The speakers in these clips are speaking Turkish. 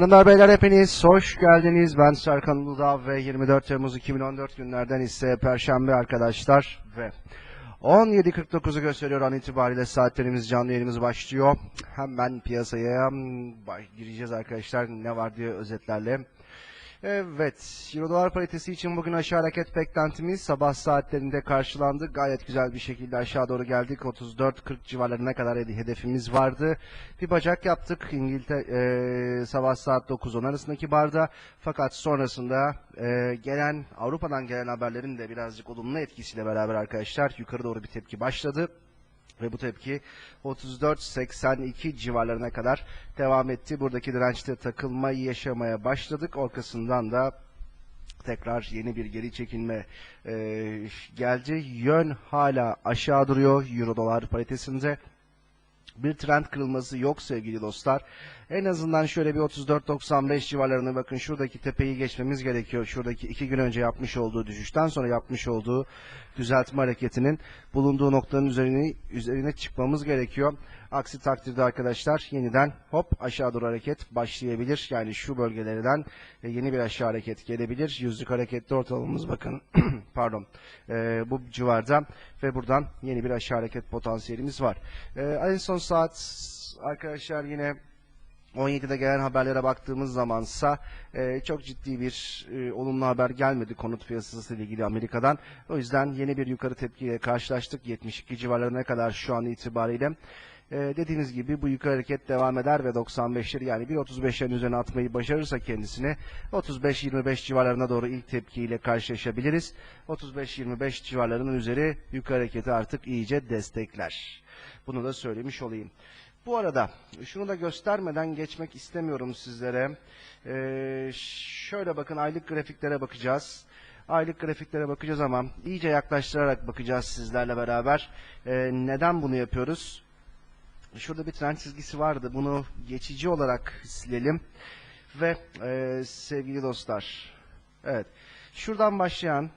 Hanımlar beyler hepiniz hoş geldiniz. Ben Serkan Uludağ ve 24 Temmuz 2014 günlerden ise Perşembe arkadaşlar ve 17.49'u gösteriyor an itibariyle saatlerimiz canlı yayınımız başlıyor. Hemen piyasaya hmm, gireceğiz arkadaşlar ne var diye özetlerle. Evet, Euro dolar paritesi için bugün aşağı hareket beklentimiz sabah saatlerinde karşılandı. Gayet güzel bir şekilde aşağı doğru geldik. 34-40 civarlarına kadar hede- hedefimiz vardı. Bir bacak yaptık İngiltere e, sabah saat 9-10 arasındaki barda. Fakat sonrasında e, gelen Avrupa'dan gelen haberlerin de birazcık olumlu etkisiyle beraber arkadaşlar yukarı doğru bir tepki başladı. Ve bu tepki 34-82 civarlarına kadar devam etti. Buradaki dirençte takılmayı yaşamaya başladık. Arkasından da tekrar yeni bir geri çekilme e, geldi. Yön hala aşağı duruyor Euro dolar paritesinde. Bir trend kırılması yok sevgili dostlar. En azından şöyle bir 34.95 civarlarına bakın şuradaki tepeyi geçmemiz gerekiyor. Şuradaki iki gün önce yapmış olduğu düşüşten sonra yapmış olduğu düzeltme hareketinin bulunduğu noktanın üzerine, üzerine çıkmamız gerekiyor. Aksi takdirde arkadaşlar yeniden hop aşağı doğru hareket başlayabilir. Yani şu bölgelerden e, yeni bir aşağı hareket gelebilir. Yüzlük harekette ortalamamız bakın pardon e, bu civarda ve buradan yeni bir aşağı hareket potansiyelimiz var. E, en son saat arkadaşlar yine 17'de gelen haberlere baktığımız zamansa e, çok ciddi bir e, olumlu haber gelmedi konut piyasası ile ilgili Amerika'dan. O yüzden yeni bir yukarı tepkiyle karşılaştık. 72 civarlarına kadar şu an itibariyle. E, dediğiniz gibi bu yukarı hareket devam eder ve 95'leri yani 1.35'lerin üzerine atmayı başarırsa kendisini 35-25 civarlarına doğru ilk tepkiyle karşılaşabiliriz. 35-25 civarlarının üzeri yukarı hareketi artık iyice destekler. Bunu da söylemiş olayım. Bu arada şunu da göstermeden geçmek istemiyorum sizlere. Ee, şöyle bakın aylık grafiklere bakacağız. Aylık grafiklere bakacağız ama iyice yaklaştırarak bakacağız sizlerle beraber. Ee, neden bunu yapıyoruz? Şurada bir trend çizgisi vardı. Bunu geçici olarak silelim. Ve e, sevgili dostlar, evet, şuradan başlayan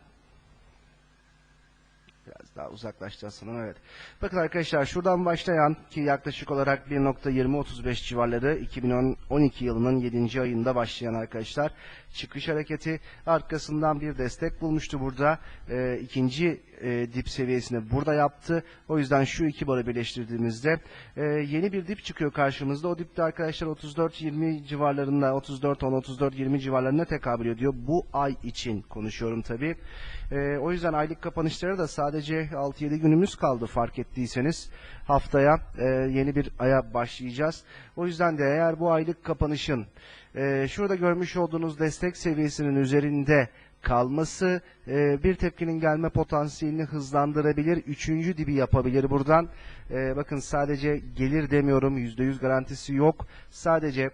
Biraz daha uzaklaşacağız sanırım evet. Bakın arkadaşlar şuradan başlayan ki yaklaşık olarak 1.20-35 civarları 2012 yılının 7. ayında başlayan arkadaşlar çıkış hareketi arkasından bir destek bulmuştu burada. Ee, ikinci e, dip seviyesini burada yaptı. O yüzden şu iki barı birleştirdiğimizde e, yeni bir dip çıkıyor karşımızda. O dipte arkadaşlar 34-20 civarlarında 34-10-34-20 civarlarına tekabül ediyor. Bu ay için konuşuyorum tabii. E, o yüzden aylık kapanışları da sadece 6-7 günümüz kaldı fark ettiyseniz. Haftaya e, yeni bir aya başlayacağız. O yüzden de eğer bu aylık kapanışın e, şurada görmüş olduğunuz destek seviyesinin üzerinde kalması e, bir tepkinin gelme potansiyelini hızlandırabilir. Üçüncü dibi yapabilir buradan. E, bakın sadece gelir demiyorum. %100 garantisi yok. Sadece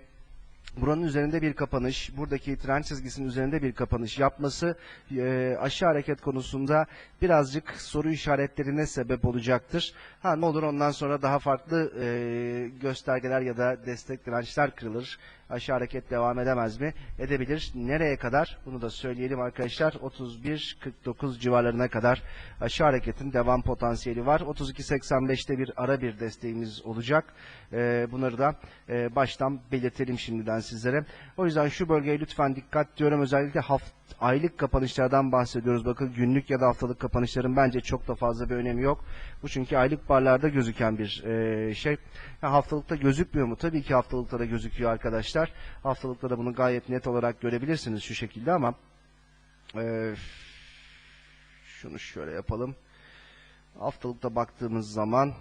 buranın üzerinde bir kapanış, buradaki trend çizgisinin üzerinde bir kapanış yapması e, aşağı hareket konusunda birazcık soru işaretlerine sebep olacaktır. Ha ne olur ondan sonra daha farklı e, göstergeler ya da destek dirençler kırılır. Aşağı hareket devam edemez mi? Edebilir. Nereye kadar? Bunu da söyleyelim arkadaşlar. 31-49 civarlarına kadar aşağı hareketin devam potansiyeli var. 32-85'te bir ara bir desteğimiz olacak. E, bunları da e, baştan belirtelim şimdiden sizlere. O yüzden şu bölgeye lütfen dikkat diyorum. Özellikle haft aylık kapanışlardan bahsediyoruz. Bakın günlük ya da haftalık kapanışların bence çok da fazla bir önemi yok. Bu çünkü aylık barlarda gözüken bir e, şey. Ha, haftalıkta gözükmüyor mu? Tabii ki haftalıkta da gözüküyor arkadaşlar. Haftalıkta da bunu gayet net olarak görebilirsiniz şu şekilde ama e, şunu şöyle yapalım. Haftalıkta baktığımız zaman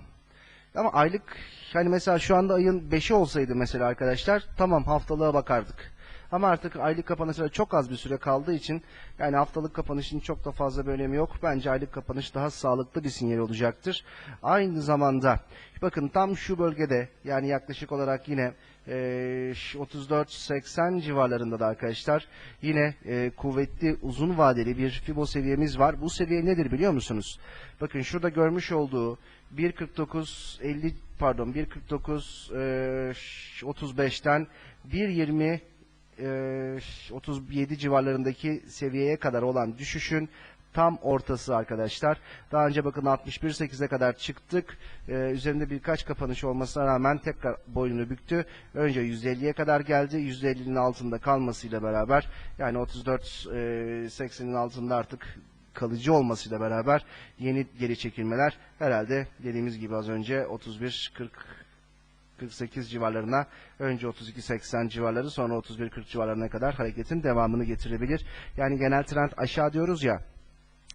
ama aylık hani mesela şu anda ayın 5'i olsaydı mesela arkadaşlar tamam haftalığa bakardık. Ama artık aylık kapanışlara çok az bir süre kaldığı için yani haftalık kapanışın çok da fazla bir önemi yok. Bence aylık kapanış daha sağlıklı bir sinyal olacaktır. Aynı zamanda bakın tam şu bölgede yani yaklaşık olarak yine e, 34-80 civarlarında da arkadaşlar yine e, kuvvetli uzun vadeli bir Fibo seviyemiz var. Bu seviye nedir biliyor musunuz? Bakın şurada görmüş olduğu 1.49 50 pardon 1.49 e, 35'ten 1.20 e, 37 civarlarındaki seviyeye kadar olan düşüşün tam ortası arkadaşlar. Daha önce bakın 61.8'e kadar çıktık. Ee, üzerinde birkaç kapanış olmasına rağmen tekrar boynunu büktü. Önce 150'ye kadar geldi. 150'nin altında kalmasıyla beraber yani 34.80'in altında artık kalıcı olmasıyla beraber yeni geri çekilmeler herhalde dediğimiz gibi az önce 31 40 48 civarlarına önce 32-80 civarları sonra 31-40 civarlarına kadar hareketin devamını getirebilir. Yani genel trend aşağı diyoruz ya.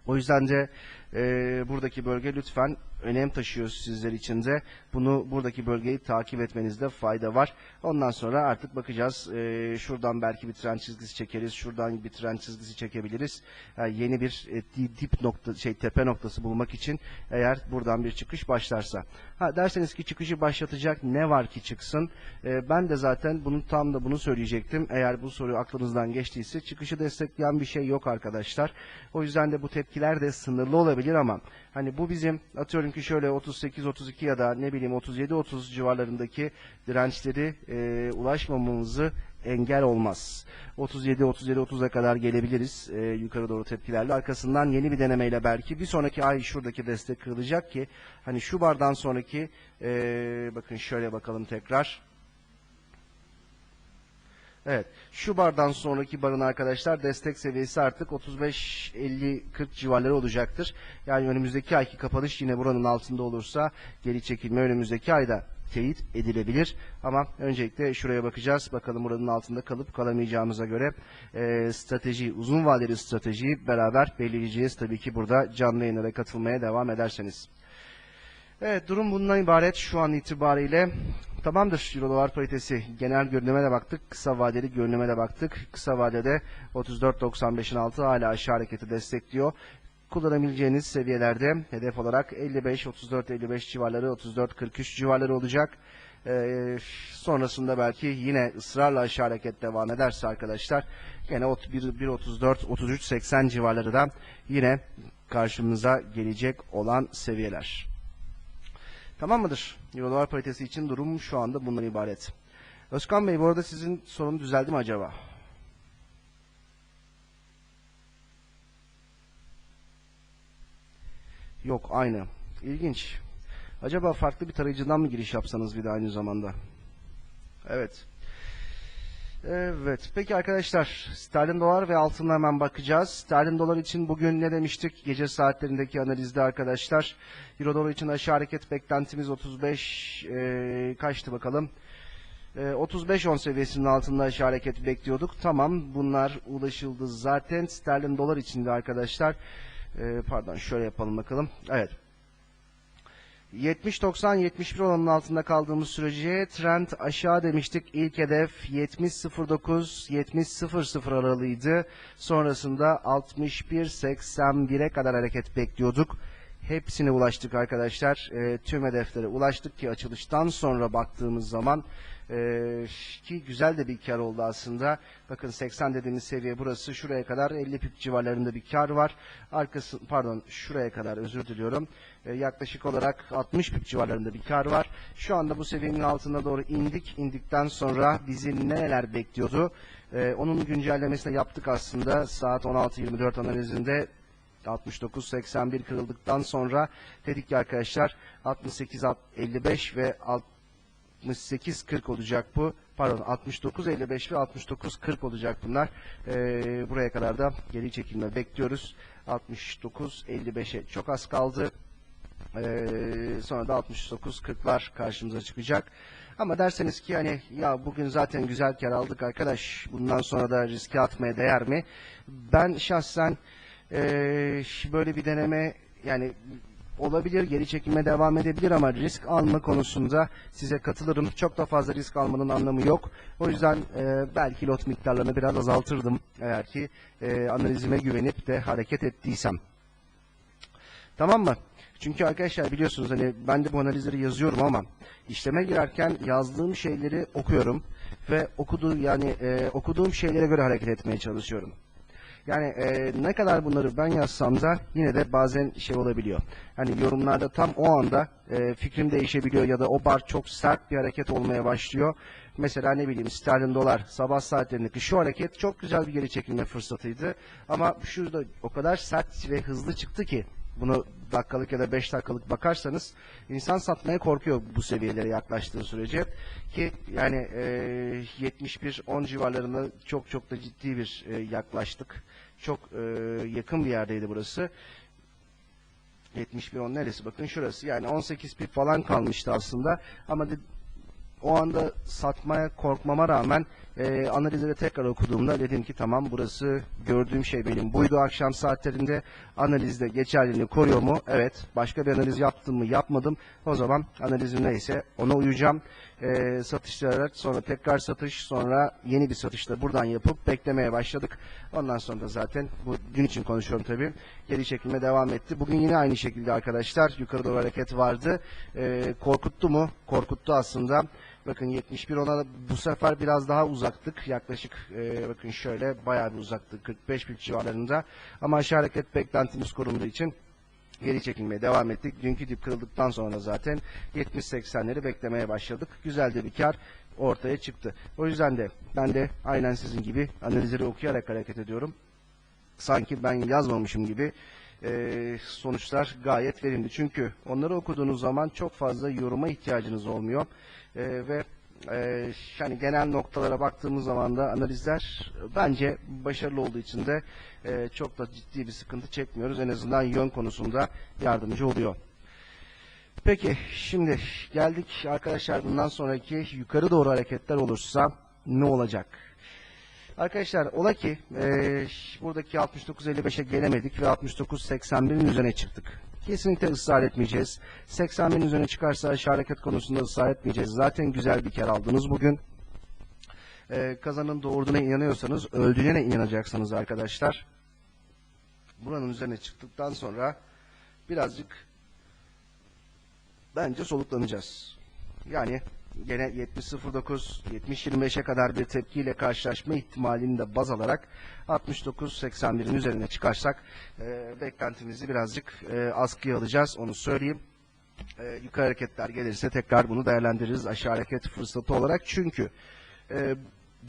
O yüzden de e, buradaki bölge lütfen önem taşıyor sizler için de. Bunu buradaki bölgeyi takip etmenizde fayda var. Ondan sonra artık bakacağız. E, şuradan belki bir trend çizgisi çekeriz. Şuradan bir trend çizgisi çekebiliriz. Yani yeni bir e, di- dip nokta şey tepe noktası bulmak için eğer buradan bir çıkış başlarsa. Ha derseniz ki çıkışı başlatacak ne var ki çıksın? E, ben de zaten bunu tam da bunu söyleyecektim. Eğer bu soru aklınızdan geçtiyse çıkışı destekleyen bir şey yok arkadaşlar. O yüzden de bu tepkiler de sınırlı olabilir ama hani bu bizim atıyorum ki şöyle 38-32 ya da ne bileyim 37-30 civarlarındaki dirençleri e, ulaşmamamızı engel olmaz. 37-37-30'a kadar gelebiliriz e, yukarı doğru tepkilerle. Arkasından yeni bir denemeyle belki bir sonraki ay şuradaki destek kırılacak ki hani şu bardan sonraki e, bakın şöyle bakalım tekrar. Evet. Şu bardan sonraki barın arkadaşlar destek seviyesi artık 35-50-40 civarları olacaktır. Yani önümüzdeki ayki kapanış yine buranın altında olursa geri çekilme önümüzdeki ayda teyit edilebilir. Ama öncelikle şuraya bakacağız. Bakalım buranın altında kalıp kalamayacağımıza göre e, strateji, uzun vadeli stratejiyi beraber belirleyeceğiz. Tabii ki burada canlı yayınlara katılmaya devam ederseniz. Evet durum bundan ibaret şu an itibariyle. Tamamdır Euro dolar paritesi. Genel görünüme de baktık. Kısa vadeli görünüme de baktık. Kısa vadede 34.95'in altı hala aşağı hareketi destekliyor. Kullanabileceğiniz seviyelerde hedef olarak 55, 34, 55 civarları, 34, 43 civarları olacak. Ee, sonrasında belki yine ısrarla aşağı hareket devam ederse arkadaşlar yine 1.34, 33, 80 civarları da yine karşımıza gelecek olan seviyeler. Tamam mıdır? Euro dolar paritesi için durum şu anda bundan ibaret. Özkan Bey bu arada sizin sorun düzeldi mi acaba? Yok aynı. İlginç. Acaba farklı bir tarayıcıdan mı giriş yapsanız bir de aynı zamanda? Evet. Evet. Peki arkadaşlar sterlin dolar ve altına hemen bakacağız. Sterlin dolar için bugün ne demiştik? Gece saatlerindeki analizde arkadaşlar. Euro dolar için aşağı hareket beklentimiz 35 e, kaçtı bakalım? E, 35-10 seviyesinin altında aşağı hareket bekliyorduk. Tamam bunlar ulaşıldı zaten. Sterlin dolar için de arkadaşlar. E, pardon şöyle yapalım bakalım. Evet. 70-90-71 oranının altında kaldığımız sürece trend aşağı demiştik. İlk hedef 70-09-70-00 aralığıydı. Sonrasında 61-81'e kadar hareket bekliyorduk. Hepsine ulaştık arkadaşlar. E, tüm hedeflere ulaştık ki açılıştan sonra baktığımız zaman e, ki güzel de bir kar oldu aslında. Bakın 80 dediğimiz seviye burası. Şuraya kadar 50 pip civarlarında bir kar var. Arkası pardon şuraya kadar özür diliyorum. E, yaklaşık olarak 60 pip civarlarında bir kar var. Şu anda bu seviyenin altına doğru indik. İndikten sonra bizi neler bekliyordu? E, onun güncellemesini yaptık aslında. Saat 16.24 analizinde 69-81 kırıldıktan sonra dedik ki arkadaşlar 68-55 ve 68-40 olacak bu. Pardon 69-55 ve 69-40 olacak bunlar. Ee, buraya kadar da geri çekilme bekliyoruz. 69-55'e çok az kaldı. Ee, sonra da 69-40'lar karşımıza çıkacak. Ama derseniz ki hani ya bugün zaten güzel kar aldık arkadaş bundan sonra da riske atmaya değer mi? Ben şahsen ee, böyle bir deneme yani olabilir, geri çekilme devam edebilir ama risk alma konusunda size katılırım. Çok da fazla risk almanın anlamı yok. O yüzden e, belki lot miktarlarını biraz azaltırdım eğer ki e, analizime güvenip de hareket ettiysem. Tamam mı? Çünkü arkadaşlar biliyorsunuz hani ben de bu analizleri yazıyorum ama işleme girerken yazdığım şeyleri okuyorum ve okuduğum yani e, okuduğum şeylere göre hareket etmeye çalışıyorum. Yani e, ne kadar bunları ben yazsam da yine de bazen şey olabiliyor. Hani yorumlarda tam o anda e, fikrim değişebiliyor ya da o bar çok sert bir hareket olmaya başlıyor. Mesela ne bileyim sterlin dolar sabah saatlerindeki şu hareket çok güzel bir geri çekilme fırsatıydı. Ama şurada o kadar sert ve hızlı çıktı ki bunu dakikalık ya da 5 dakikalık bakarsanız insan satmaya korkuyor bu seviyelere yaklaştığı sürece ki yani e, 71-10 civarlarında çok çok da ciddi bir e, yaklaştık. Çok e, yakın bir yerdeydi burası. 71-10 neresi? Bakın şurası. Yani 18 pip falan kalmıştı aslında. Ama de- o anda satmaya korkmama rağmen e, analizleri tekrar okuduğumda dedim ki tamam burası gördüğüm şey benim buydu akşam saatlerinde analizde geçerliliğini koruyor mu? Evet. Başka bir analiz yaptım mı? Yapmadım. O zaman analizim neyse ona uyacağım. E, satışlara sonra tekrar satış sonra yeni bir satışta buradan yapıp beklemeye başladık. Ondan sonra da zaten bu gün için konuşuyorum tabii. Geri çekilme devam etti. Bugün yine aynı şekilde arkadaşlar yukarı doğru hareket vardı. E, korkuttu mu? Korkuttu aslında. Bakın 71 ona bu sefer biraz daha uzaktık. Yaklaşık e, bakın şöyle bayağı bir uzaktık. 45 bin civarlarında. Ama aşağı hareket beklentimiz korunduğu için geri çekilmeye devam ettik. Dünkü dip kırıldıktan sonra zaten 70-80'leri beklemeye başladık. Güzel de bir kar ortaya çıktı. O yüzden de ben de aynen sizin gibi analizleri okuyarak hareket ediyorum. Sanki ben yazmamışım gibi e, sonuçlar gayet verimli. Çünkü onları okuduğunuz zaman çok fazla yoruma ihtiyacınız olmuyor. E, ve e, yani genel noktalara baktığımız zaman da analizler bence başarılı olduğu için de e, çok da ciddi bir sıkıntı çekmiyoruz. En azından yön konusunda yardımcı oluyor. Peki şimdi geldik arkadaşlar bundan sonraki yukarı doğru hareketler olursa ne olacak? Arkadaşlar ola ki e, buradaki 69.55'e gelemedik ve 69.81'in üzerine çıktık. Kesinlikle ısrar etmeyeceğiz. 80'in üzerine çıkarsa aşağı konusunda ısrar etmeyeceğiz. Zaten güzel bir kar aldınız bugün. E, kazanın doğurduğuna inanıyorsanız öldüğüne inanacaksınız arkadaşlar. Buranın üzerine çıktıktan sonra birazcık bence soluklanacağız. Yani gene 70.09, 70.25'e kadar bir tepkiyle karşılaşma ihtimalini de baz alarak 69.81'in üzerine çıkarsak e, beklentimizi birazcık e, askıya alacağız onu söyleyeyim. E, yukarı hareketler gelirse tekrar bunu değerlendiririz aşağı hareket fırsatı olarak. Çünkü e,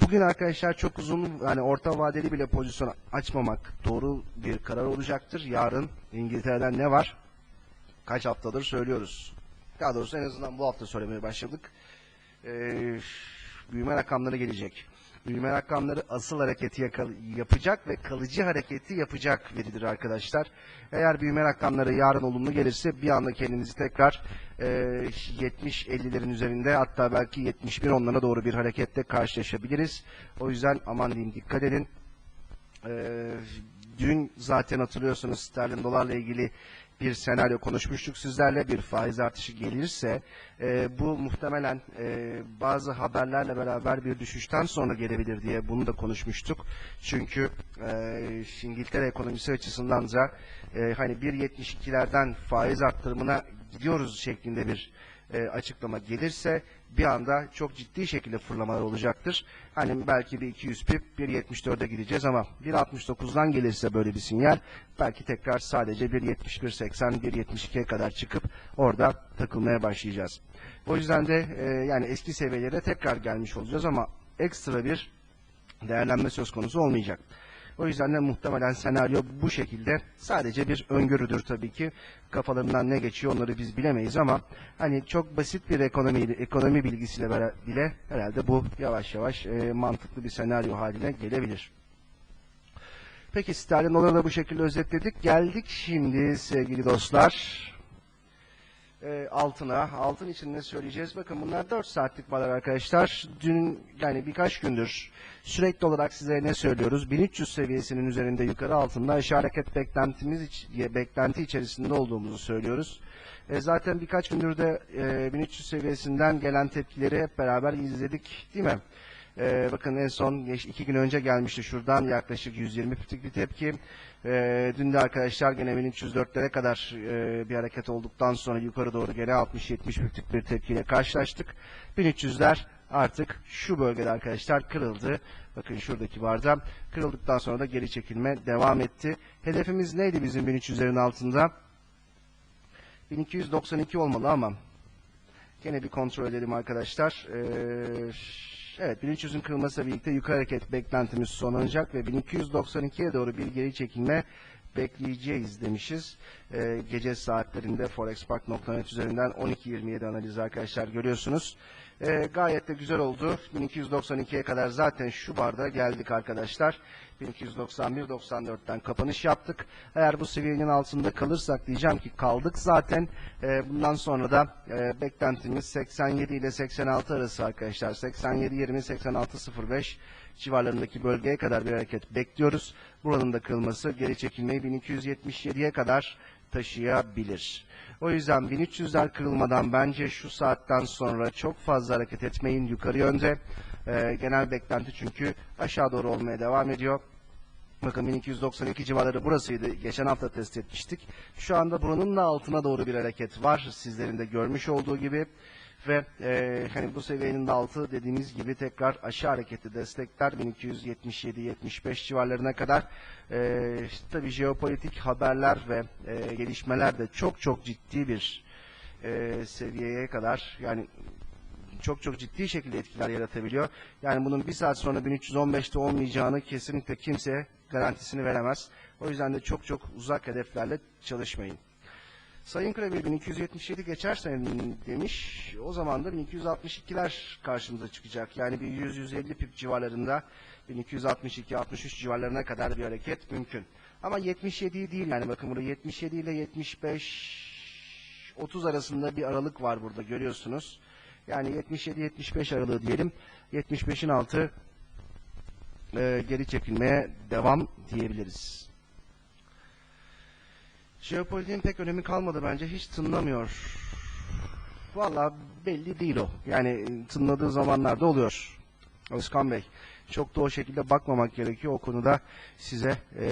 bugün arkadaşlar çok uzun yani orta vadeli bile pozisyon açmamak doğru bir karar olacaktır. Yarın İngiltere'den ne var? Kaç haftadır söylüyoruz. Daha doğrusu en azından bu hafta söylemeye başladık. Ee, büyüme rakamları gelecek. Büyüme rakamları asıl hareketi yapacak ve kalıcı hareketi yapacak veridir arkadaşlar. Eğer büyüme rakamları yarın olumlu gelirse bir anda kendinizi tekrar e, 70-50'lerin üzerinde hatta belki 71 onlara doğru bir harekette karşılaşabiliriz. O yüzden aman diyeyim dikkat edin. Ee, dün zaten hatırlıyorsunuz sterlin dolarla ilgili bir senaryo konuşmuştuk sizlerle. Bir faiz artışı gelirse e, bu muhtemelen e, bazı haberlerle beraber bir düşüşten sonra gelebilir diye bunu da konuşmuştuk. Çünkü e, İngiltere ekonomisi açısından da e, hani 1.72'lerden faiz arttırımına gidiyoruz şeklinde bir e, açıklama gelirse bir anda çok ciddi şekilde fırlamalar olacaktır. Hani belki bir 200 pip 1.74'e gideceğiz ama 1.69'dan gelirse böyle bir sinyal belki tekrar sadece 1.71.80 1.72'ye kadar çıkıp orada takılmaya başlayacağız. O yüzden de e, yani eski seviyelere tekrar gelmiş olacağız ama ekstra bir değerlenme söz konusu olmayacak. O yüzden de muhtemelen senaryo bu şekilde. Sadece bir öngörüdür tabii ki. Kafalarından ne geçiyor onları biz bilemeyiz ama hani çok basit bir ekonomi ekonomi bilgisiyle bile herhalde bu yavaş yavaş e, mantıklı bir senaryo haline gelebilir. Peki sterlin doları da bu şekilde özetledik. Geldik şimdi sevgili dostlar e, altına. Altın için ne söyleyeceğiz? Bakın bunlar 4 saatlik barlar arkadaşlar. Dün yani birkaç gündür sürekli olarak size ne söylüyoruz? 1300 seviyesinin üzerinde yukarı altında aşağı hareket beklentimiz iç- beklenti içerisinde olduğumuzu söylüyoruz. E, zaten birkaç gündür de e, 1300 seviyesinden gelen tepkileri hep beraber izledik değil mi? Ee, bakın en son iki gün önce gelmişti şuradan yaklaşık 120 piplik bir tepki. Ee, dün de arkadaşlar gene 1304'lere kadar e, bir hareket olduktan sonra yukarı doğru gene 60-70 piplik bir tepkiyle karşılaştık. 1300'ler artık şu bölgede arkadaşlar kırıldı. Bakın şuradaki barda kırıldıktan sonra da geri çekilme devam etti. Hedefimiz neydi bizim 1300'lerin altında? 1292 olmalı ama gene bir kontrol edelim arkadaşlar. Ee, evet 1300'ün kırılmasıyla birlikte yukarı hareket beklentimiz sonlanacak ve 1292'ye doğru bir geri çekilme bekleyeceğiz demişiz. Ee, gece saatlerinde forexpark.net üzerinden 12.27 analizi arkadaşlar görüyorsunuz. Ee, gayet de güzel oldu. 1292'ye kadar zaten şu barda geldik arkadaşlar. 1291-94'ten kapanış yaptık. Eğer bu seviyenin altında kalırsak diyeceğim ki kaldık zaten. Ee, bundan sonra da e, beklentimiz 87 ile 86 arası arkadaşlar. 87-20-86-05 civarlarındaki bölgeye kadar bir hareket bekliyoruz. Buranın da kırılması geri çekilmeyi 1277'ye kadar taşıyabilir. O yüzden 1300'ler kırılmadan bence şu saatten sonra çok fazla hareket etmeyin yukarı yönde. Ee, genel beklenti çünkü aşağı doğru olmaya devam ediyor. Bakın 1292 civarları burasıydı. Geçen hafta test etmiştik. Şu anda buranın da altına doğru bir hareket var. Sizlerin de görmüş olduğu gibi. Ve e, hani bu seviyenin de altı dediğimiz gibi tekrar aşağı hareketi destekler 1277-75 civarlarına kadar. E, işte tabii jeopolitik haberler ve e, gelişmeler de çok çok ciddi bir e, seviyeye kadar yani çok çok ciddi şekilde etkiler yaratabiliyor. Yani bunun bir saat sonra 1315'te olmayacağını kesinlikle kimse garantisini veremez. O yüzden de çok çok uzak hedeflerle çalışmayın. Sayın Kreber 1277 geçerse demiş. O zaman da 1262'ler karşımıza çıkacak. Yani bir 100-150 pip civarlarında 1262-63 civarlarına kadar bir hareket mümkün. Ama 77 değil yani bakın burada 77 ile 75 30 arasında bir aralık var burada görüyorsunuz. Yani 77-75 aralığı diyelim. 75'in altı e, geri çekilmeye devam diyebiliriz. Jeopolitiğin pek önemi kalmadı bence. Hiç tınlamıyor. Valla belli değil o. Yani tınladığı zamanlarda oluyor. Özkan Bey. Çok da o şekilde bakmamak gerekiyor. O konuda size e,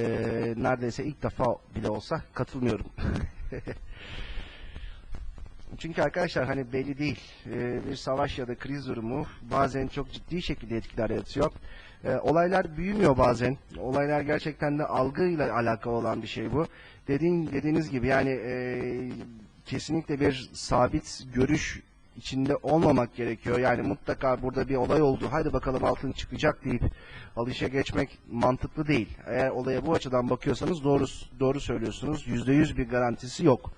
neredeyse ilk defa bile olsa katılmıyorum. Çünkü arkadaşlar hani belli değil. Ee, bir savaş ya da kriz durumu bazen çok ciddi şekilde etkiler yaratıyor. Ee, olaylar büyümüyor bazen. Olaylar gerçekten de algıyla alakalı olan bir şey bu. Dediğin, dediğiniz gibi yani e, kesinlikle bir sabit görüş içinde olmamak gerekiyor. Yani mutlaka burada bir olay oldu. Haydi bakalım altın çıkacak deyip alışa geçmek mantıklı değil. Eğer olaya bu açıdan bakıyorsanız doğru doğru söylüyorsunuz. Yüzde yüz bir garantisi yok.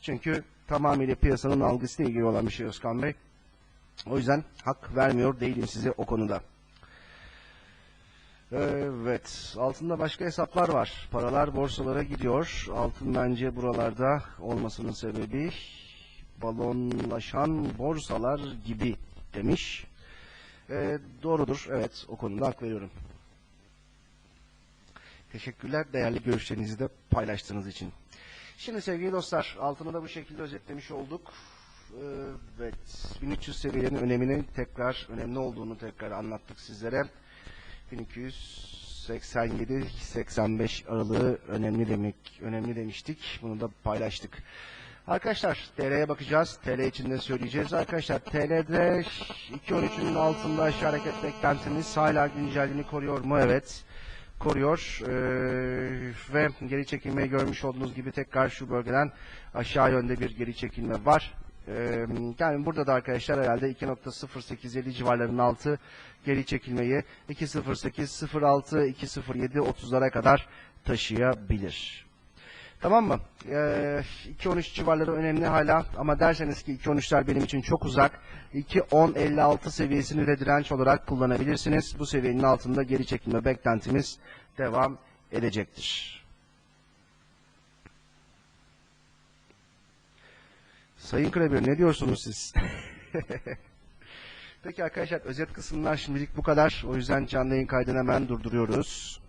Çünkü tamamıyla piyasanın algısıyla ilgili olan bir şey Özkan Bey. O yüzden hak vermiyor değilim size o konuda. Evet, altında başka hesaplar var. Paralar borsalara gidiyor. Altın bence buralarda olmasının sebebi balonlaşan borsalar gibi demiş. Ee, doğrudur, evet o konuda hak veriyorum. Teşekkürler değerli görüşlerinizi de paylaştığınız için. Şimdi sevgili dostlar altını da bu şekilde özetlemiş olduk. Evet 1300 seviyenin önemini tekrar önemli olduğunu tekrar anlattık sizlere. 1287-85 aralığı önemli demek önemli demiştik. Bunu da paylaştık. Arkadaşlar TL'ye bakacağız. TL için de söyleyeceğiz. Arkadaşlar TL'de 2.13'ün altında aşağı hareket beklentimiz hala güncelliğini koruyor mu? Evet koruyor ee, ve geri çekilmeyi görmüş olduğunuz gibi tekrar şu bölgeden aşağı yönde bir geri çekilme var. Yani burada da arkadaşlar herhalde 2.0850 civarlarının altı geri çekilmeyi 2.08, 06, 2.07, 30'lara kadar taşıyabilir. Tamam mı? Ee, 2.13 civarları önemli hala ama derseniz ki 2.13'ler benim için çok uzak. 2.10.56 seviyesini de direnç olarak kullanabilirsiniz. Bu seviyenin altında geri çekilme beklentimiz devam edecektir. Sayın Kreber ne diyorsunuz siz? Peki arkadaşlar özet kısımlar şimdilik bu kadar. O yüzden canlı yayın kaydını hemen durduruyoruz.